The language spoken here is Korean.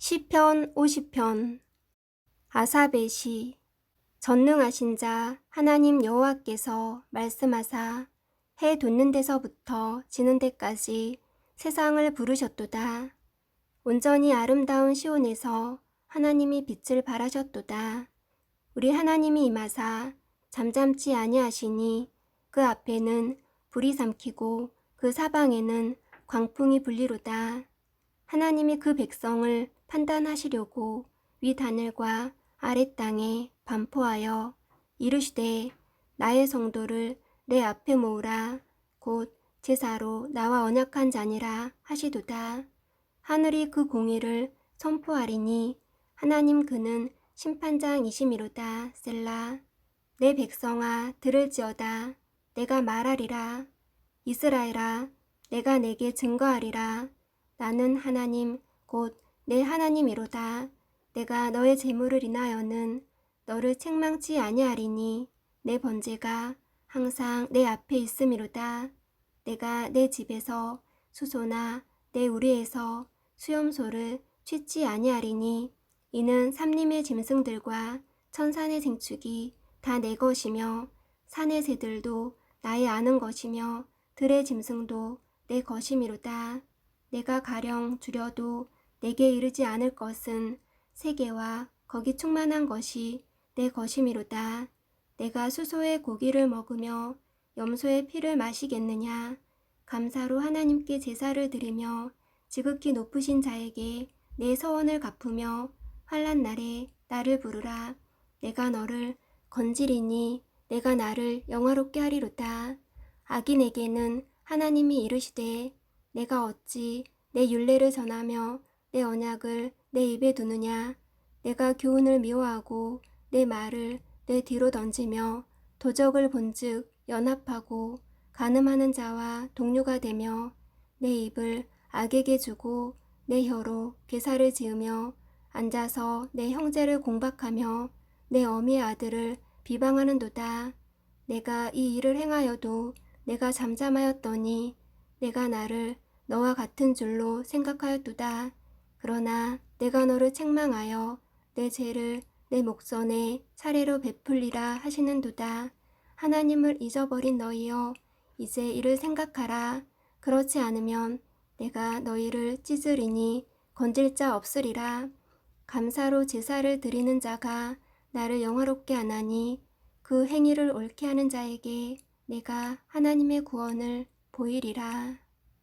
시편 50편 아사베 시 전능하신 자 하나님 여호와께서 말씀하사 해 돋는 데서부터 지는 데까지 세상을 부르셨도다. 온전히 아름다운 시온에서 하나님이 빛을 발하셨도다. 우리 하나님이 임하사 잠잠지 아니하시니 그 앞에는 불이 삼키고 그 사방에는 광풍이 불리로다. 하나님이 그 백성을 판단하시려고 위 하늘과 아래 땅에 반포하여 이르시되 나의 성도를 내 앞에 모으라. 곧 제사로 나와 언약한 자니라 하시도다. 하늘이 그 공의를 선포하리니 하나님 그는 심판장이시미로다. 셀라. 내 백성아 들을지어다. 내가 말하리라. 이스라엘아 내가 내게 증거하리라 나는 하나님 곧 내 하나님이로다 내가 너의 재물을 인하여는 너를 책망치 아니하리니 내 번제가 항상 내 앞에 있음이로다 내가 내 집에서 수소나 내 우리에서 수염소를 취지 아니하리니 이는 삼림의 짐승들과 천산의 생축이 다 내 것이며 산의 새들도 나의 아는 것이며 들의 짐승도 내 것이미로다. 내가 가령 줄여도 내게 이르지 않을 것은 세계와 거기 충만한 것이 내 것이미로다. 내가 수소의 고기를 먹으며 염소의 피를 마시겠느냐. 감사로 하나님께 제사를 드리며 지극히 높으신 자에게 내 서원을 갚으며 환란 날에 나를 부르라. 내가 너를 건지리니 내가 나를 영화롭게 하리로다. 악인에게는 하나님이 이르시되 내가 어찌 내 윤례를 전하며 내 언약을 내 입에 두느냐 내가 교훈을 미워하고 내 말을 내 뒤로 던지며 도적을 본즉 연합하고 가늠하는 자와 동료가 되며 내 입을 악에게 주고 내 혀로 괴사를 지으며 앉아서 내 형제를 공박하며 내 어미의 아들을 비방하는도다. 내가 이 일을 행하여도 내가 잠잠하였더니 내가 나를 너와 같은 줄로 생각하였도다. 그러나 내가 너를 책망하여 내 죄를 내 목전에 차례로 베풀리라 하시는도다. 하나님을 잊어버린 너희여 이제 이를 생각하라. 그렇지 않으면 내가 너희를 찢으리니 건질 자 없으리라. 감사로 제사를 드리는 자가 나를 영화롭게 하나니 그 행위를 옳게 하는 자에게 내가 하나님의 구원을 보이리라.